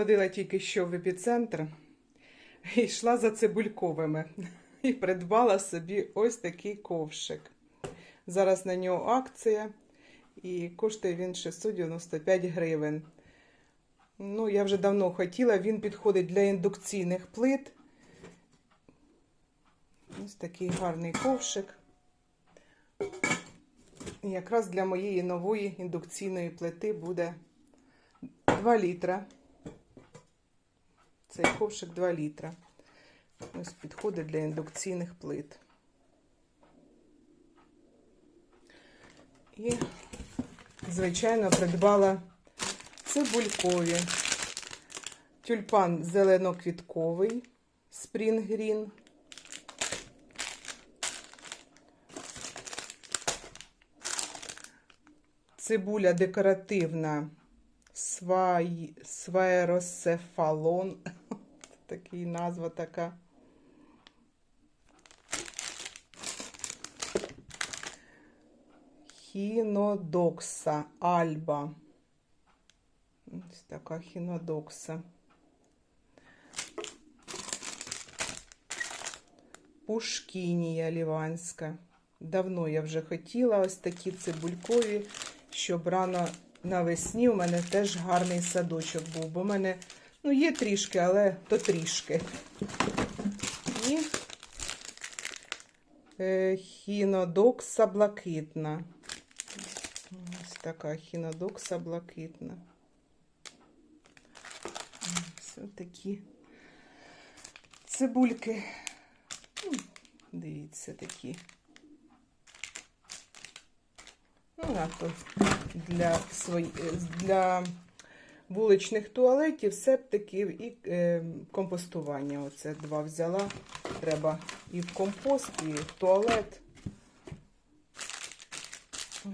Ходила тільки що в епіцентр і йшла за цибульковими і придбала собі ось такий ковшик. Зараз на нього акція і коштує він 695 гривень. Ну, я вже давно хотіла, він підходить для індукційних плит. Ось такий гарний ковшик. Якраз для моєї нової індукційної плити буде 2 літра. Цей ковшик 2 літра. Ось підходить для індукційних плит. І, звичайно, придбала цибулькові. Тюльпан зеленоквітковий Spring. Цибуля декоративна свай... сваеросефалон. Такий назва така. Хінодокса Альба. Ось така хінодокса. Пушкінія ліванська. Давно я вже хотіла ось такі цибулькові, щоб рано навесні у мене теж гарний садочок був. Бо в мене ну, є трішки, але то трішки. І е, хінодокса блакитна. Ось така хінодокса блакитна. Ось такі цибульки. Дивіться такі. Ну, а то для, свої, для вуличних туалетів, септиків і е, компостування. Оце два взяла. Треба і в компост, і в туалет.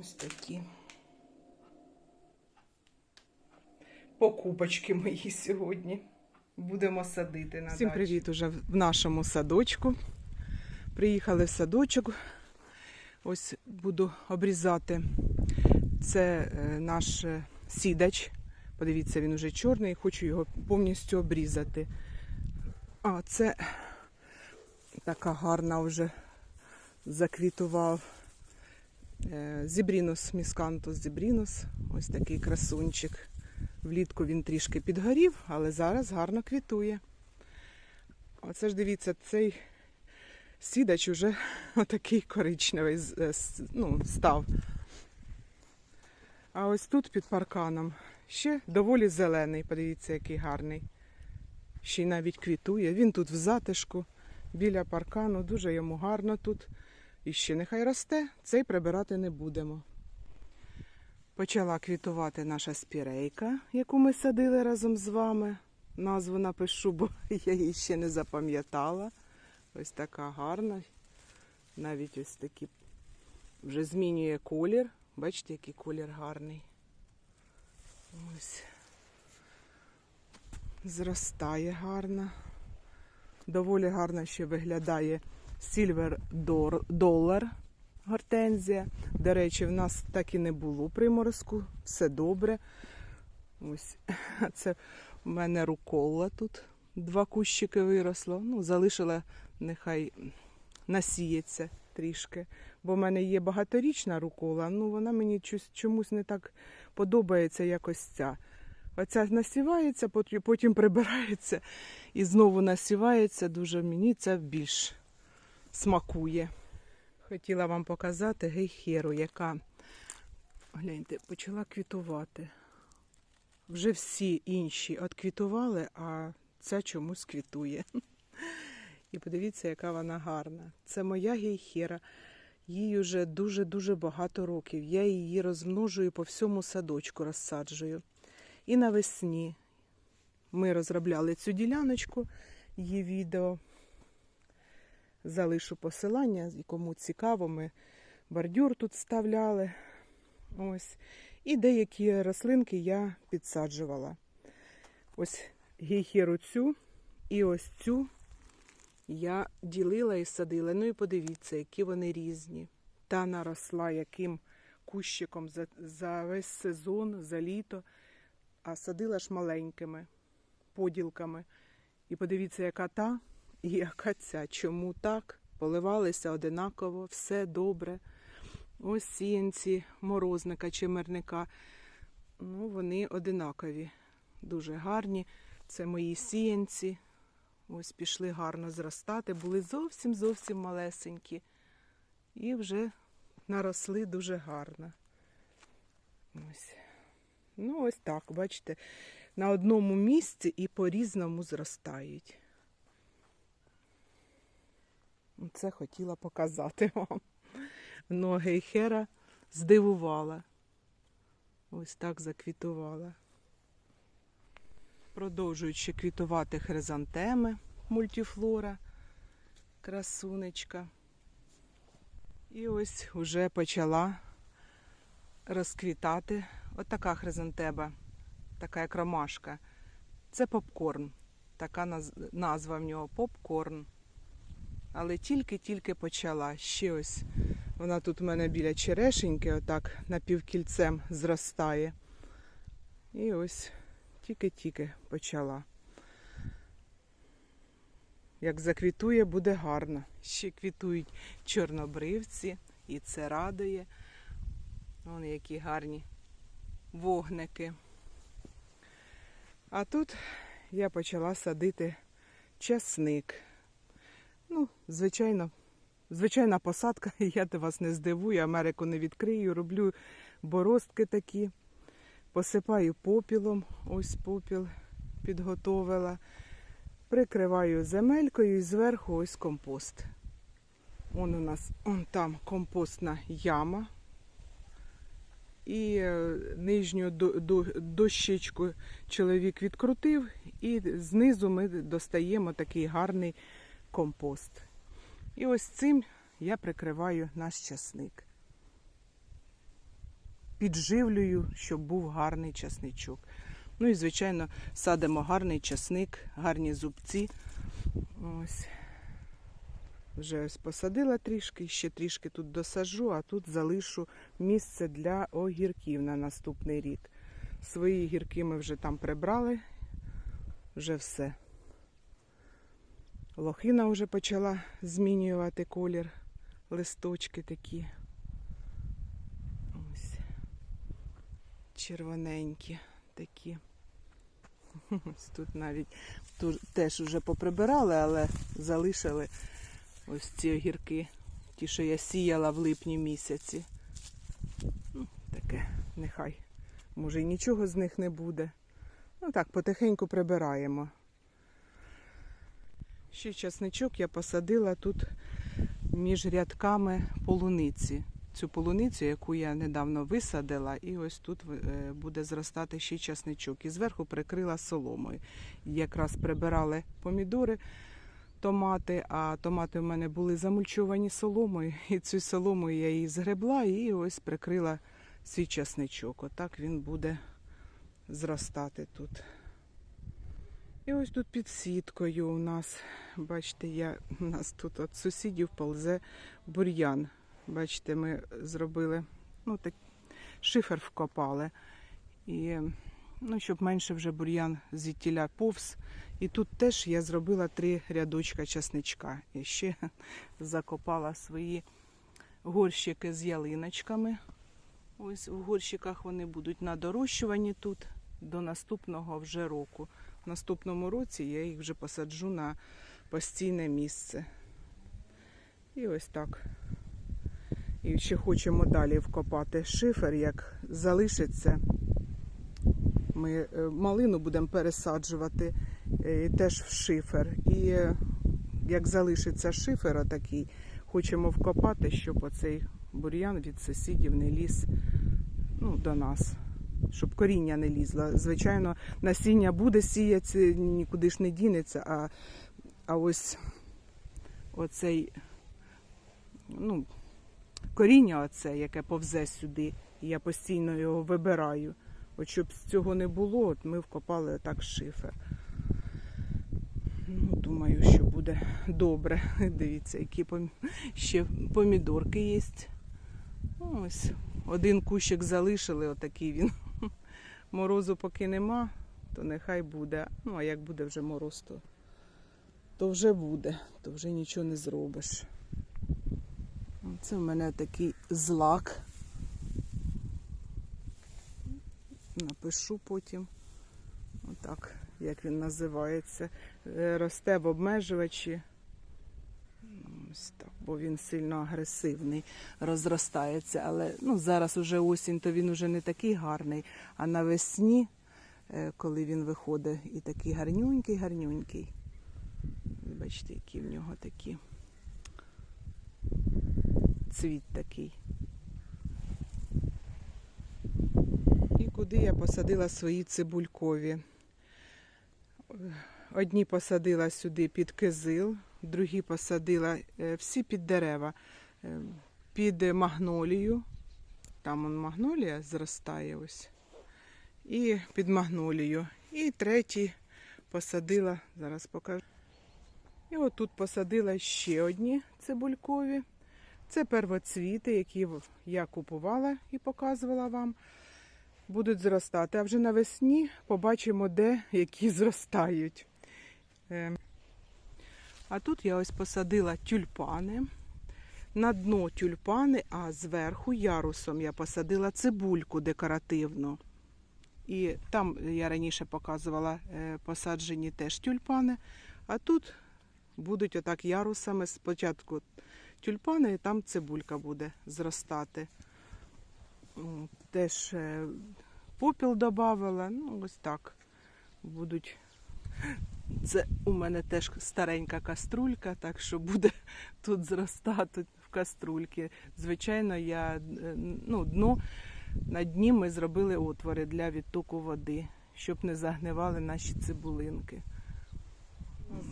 Ось такі. Покупочки мої сьогодні. Будемо садити на Всім дачі. привіт уже в нашому садочку. Приїхали в садочок. Ось буду обрізати. Це е, наш е, сідач. Подивіться, він уже чорний, хочу його повністю обрізати. А це така гарна вже заквітував. Е, Зібрінус, міскантус зібрінус. Ось такий красунчик. Влітку він трішки підгорів, але зараз гарно квітує. Оце ж дивіться, цей сідач уже отакий коричневий ну, став. А ось тут під парканом ще доволі зелений. Подивіться, який гарний. Ще й навіть квітує. Він тут в затишку біля паркану. Дуже йому гарно тут. І ще нехай росте, цей прибирати не будемо. Почала квітувати наша спірейка, яку ми садили разом з вами. Назву напишу, бо я її ще не запам'ятала. Ось така гарна. Навіть ось такі вже змінює колір. Бачите, який колір гарний. Ось. Зростає гарно. Доволі гарно ще виглядає Silver Dollar гортензія. До речі, в нас так і не було приморозку, все добре. Ось це в мене рукола тут. Два кущики виросло. Ну, залишила, нехай насіється трішки. Бо в мене є багаторічна рукола, ну вона мені чомусь не так подобається, як ось ця. Оця насівається, потім прибирається і знову насівається. Дуже мені це більш смакує. Хотіла вам показати гейхеру, яка, гляньте, почала квітувати. Вже всі інші отквітували, а ця чомусь квітує. І подивіться, яка вона гарна. Це моя гейхера. Їй вже дуже-дуже багато років. Я її розмножую по всьому садочку, розсаджую. І навесні ми розробляли цю діляночку, її відео. Залишу посилання, і кому цікаво, ми бордюр тут вставляли. Ось. І деякі рослинки я підсаджувала. Ось гейхеру цю і ось цю я ділила і садила. Ну і подивіться, які вони різні. Та наросла яким кущиком за, за весь сезон, за літо, а садила ж маленькими. поділками. І подивіться, яка та і яка ця. Чому так? Поливалися одинаково, все добре. Ось сіянці морозника чи мирника. Ну, вони одинакові, дуже гарні. Це мої сіянці. Ось пішли гарно зростати, були зовсім зовсім малесенькі. І вже наросли дуже гарно. Ось. Ну, ось так, бачите, на одному місці і по-різному зростають. Це хотіла показати вам. Ноги хера здивувала. Ось так заквітувала. Продовжують ще квітувати хризантеми мультифлора, красунечка. І ось уже почала розквітати отака хризантеба, така як ромашка. Це попкорн. Така назва в нього попкорн. Але тільки-тільки почала. Ще ось вона тут у мене біля черешеньки, отак напівкільцем зростає. І ось тільки-тільки почала. Як заквітує, буде гарно. Ще квітують чорнобривці, і це радує. Вон які гарні вогники. А тут я почала садити часник. Ну, звичайно, звичайна посадка, я до вас не здивую, Америку не відкрию, роблю боростки такі, посипаю попілом, ось попіл підготовила, прикриваю земелькою і зверху ось компост. Вон у нас он там компостна яма. І е, нижню до- до- дощечку чоловік відкрутив, і знизу ми достаємо такий гарний компост. І ось цим я прикриваю наш часник. Підживлюю, щоб був гарний часничок. Ну і, звичайно, садимо гарний часник, гарні зубці. Ось. Вже ось посадила трішки, ще трішки тут досаджу, а тут залишу місце для огірків на наступний рік. Свої гірки ми вже там прибрали, вже все. Лохина вже почала змінювати колір, листочки такі. Ось. Червоненькі такі. Ось тут навіть тут теж вже поприбирали, але залишили ось ці огірки, ті, що я сіяла в липні місяці. Ну, таке, нехай. Може і нічого з них не буде. Ну так, потихеньку прибираємо. Ще часничок я посадила тут між рядками полуниці. Цю полуницю, яку я недавно висадила, і ось тут е, буде зростати ще часничок. І зверху прикрила соломою. Якраз прибирали помідори, томати, а томати в мене були замульчовані соломою. І цю соломою я її згребла і ось прикрила свій часничок. Отак він буде зростати тут. І ось тут під сіткою у нас, бачите, я, у нас тут від сусідів ползе бур'ян. Бачите, ми зробили, ну так, шифер вкопали. І, ну, щоб менше вже бур'ян звідтіля повз. І тут теж я зробила три рядочка часничка. І ще закопала свої горщики з ялиночками. Ось в горщиках вони будуть на дорощуванні тут до наступного вже року. В наступному році я їх вже посаджу на постійне місце. І ось так. І ще хочемо далі вкопати шифер, як залишиться. Ми е, малину будемо пересаджувати е, теж в шифер. І е, як залишиться шифер отакий, хочемо вкопати, щоб оцей бур'ян від сусідів не ліз ну, до нас щоб коріння не лізло. Звичайно, насіння буде сіятися, нікуди ж не дінеться, а, а ось оцей, ну, коріння оце, яке повзе сюди, і я постійно його вибираю. От щоб цього не було, от ми вкопали отак шифер. Ну, думаю, що буде добре. Дивіться, які ще помідорки є. Ось один кущик залишили, отакий він. Морозу поки нема, то нехай буде. Ну, а як буде вже мороз, то, то вже буде, то вже нічого не зробиш. Це в мене такий злак. Напишу потім. Отак, як він називається. Е, Росте в обмежувачі. Ось так, бо він сильно агресивний, розростається. Але ну, зараз уже осінь, то він уже не такий гарний. А навесні, е, коли він виходить, і такий гарнюнький, гарнюнький. Бачите, які в нього такі цвіт такий. І куди я посадила свої цибулькові? Одні посадила сюди під кизил, другі посадила е, всі під дерева, Е, під магнолію. Там он магнолія зростає ось. І під магнолію. І треті посадила, зараз покажу. І отут посадила ще одні цибулькові. Це первоцвіти, які я купувала і показувала вам. Будуть зростати. А вже навесні побачимо, де які зростають. Е, А тут я ось посадила тюльпани. На дно тюльпани, а зверху ярусом я посадила цибульку декоративну. І там я раніше показувала е, посаджені теж тюльпани. А тут будуть отак ярусами. Спочатку тюльпани, і там цибулька буде зростати. Теж е, попіл додавала. Ну, ось так будуть. Це у мене теж старенька каструлька, так що буде тут зростати в каструльки. Звичайно, я е, ну, дно, на дні ми зробили отвори для відтоку води, щоб не загнивали наші цибулинки.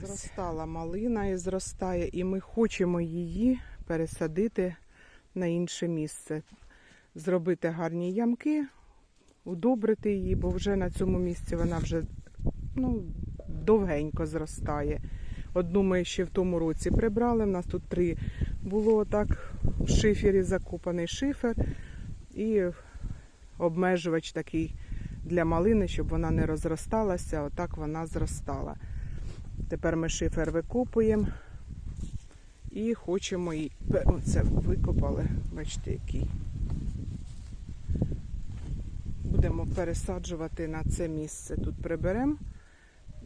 Зростала малина і зростає, і ми хочемо її пересадити на інше місце. Зробити гарні ямки, удобрити її, бо вже на цьому місці вона вже ну, довгенько зростає. Одну ми ще в тому році прибрали. У нас тут три було так в шифері закопаний шифер і обмежувач такий для малини, щоб вона не розросталася. Отак вона зростала. Тепер ми шифер викопуємо і хочемо її. Оце викопали. Бачите, який. Будемо пересаджувати на це місце. Тут приберемо.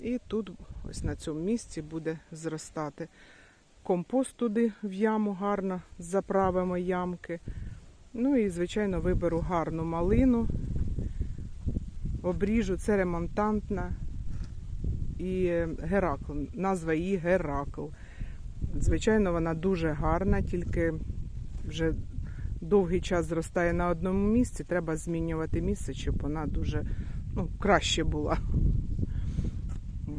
І тут, ось на цьому місці, буде зростати. Компост туди в яму гарно заправимо ямки. Ну і, звичайно, виберу гарну малину. Обріжу, це ремонтантна і Геракл. Назва її Геракл. Звичайно, вона дуже гарна, тільки вже довгий час зростає на одному місці. Треба змінювати місце, щоб вона дуже ну, краще була.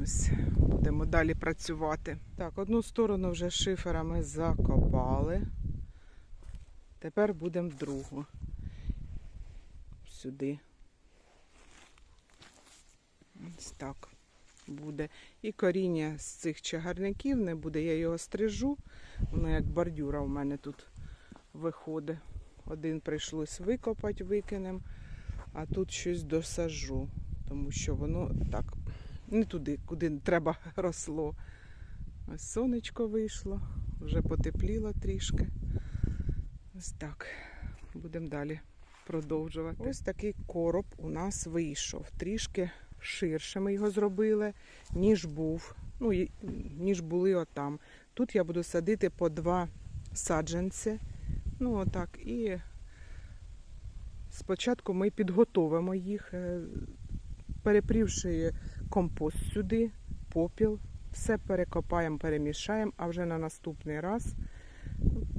Ось, будемо далі працювати. Так, одну сторону вже шифера ми закопали. Тепер будемо другу. Сюди. Ось так буде. І коріння з цих чагарників не буде. Я його стрижу. Воно як бордюра у мене тут виходить. Один прийшлось викопати, викинем, а тут щось досажу, тому що воно так не туди, куди треба росло. Ось сонечко вийшло, вже потепліло трішки. Ось так. Будемо далі продовжувати. Ось такий короб у нас вийшов. Трішки ширше ми його зробили, ніж був. Ну, ніж були отам. Тут я буду садити по два саджанці. Ну, отак. І спочатку ми підготовимо їх, е, перепрівши компост сюди, попіл, все перекопаємо, перемішаємо, а вже на наступний раз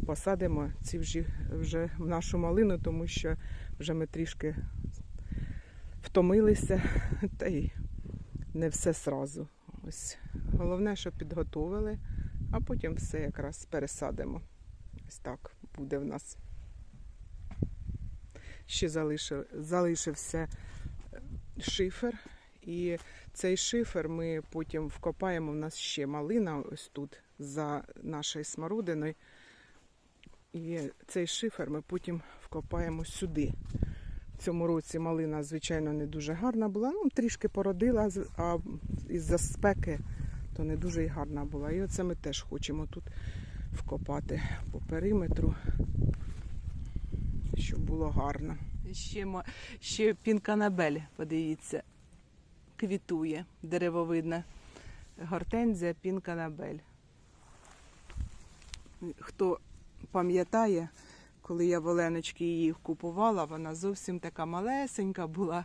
посадимо ці вже, вже в нашу малину, тому що вже ми трішки втомилися, та й не все сразу. Ось. Головне, щоб підготовили, а потім все якраз пересадимо. Ось так буде в нас. Ще залишив, залишився е, шифер. І цей шифер ми потім вкопаємо. У нас ще малина ось тут за нашою смородиною. І цей шифер ми потім вкопаємо сюди. Цьому році малина, звичайно, не дуже гарна була. Ну, трішки породила, а із-за спеки то не дуже й гарна була. І оце ми теж хочемо тут вкопати по периметру, щоб було гарно. Ще, ще пінканабель, подивіться, квітує деревовидна гортензія пінканабель. Хто пам'ятає, коли я в Оленочки її купувала, вона зовсім така малесенька була.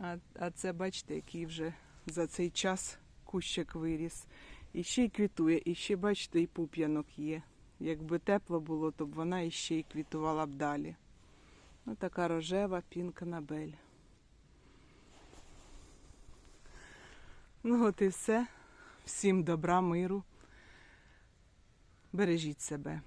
А, а це, бачите, який вже за цей час кущик виріс. І ще й квітує, і ще, бачите, і пуп'янок є. Якби тепло було, то б вона іще й квітувала б далі. Ну, така рожева пінканабель. Ну, от і все. Всім добра, миру. Бережіть себе.